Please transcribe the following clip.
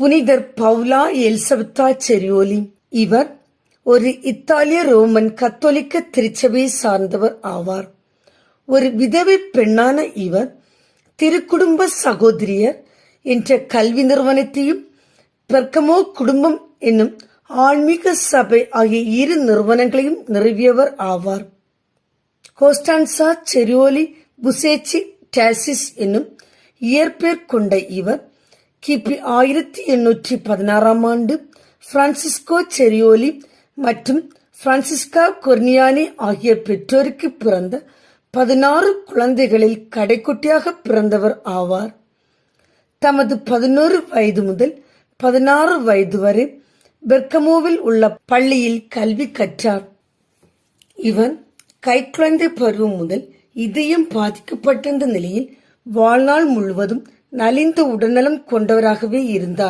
புனிதர் பவுலா எலிசபெத்தா செரியோலி. இவர் ஒரு இத்தாலிய ரோமன் கத்தோலிக்க திருச்சபையை சார்ந்தவர் ஆவார். ஒரு விதவை பெண்ணான இவர் திருக்குடும்ப சகோதரியர் என்ற கல்வி நிறுவனத்தையும் பெர்கமோ குடும்பம் என்னும் ஆன்மீக சபை ஆகிய இரு நிறுவனங்களையும் நிறுவியவர் ஆவார். கோஸ்டான்சா செரியோலி புசேச்சி டாசிஸ் என்னும் இயற்பெயர் கொண்ட இவர் கிபி ஆயிரத்தி எண்ணூற்றி பதினாறாம் ஆண்டு பிரான்சிஸ்கோ செரியோலி மற்றும் பிரான்சிஸ்கா கொர்னியானி ஆகிய பெற்றோருக்கு பிறந்த பதினாறு குழந்தைகளில் கடைக்குட்டியாக பிறந்தவர் ஆவார். தமது பதினோரு வயது முதல் பதினாறு வயது வரை பெர்கமோவில் உள்ள பள்ளியில் கல்வி கற்றார். இவன் கைக்குழந்தை பருவம் முதல் இதயம் பாதிக்கப்பட்டிருந்த நிலையில் வாழ்நாள் முழுவதும் நலிந்த உடல்நலம் கொண்டவராகவே இருந்தார்.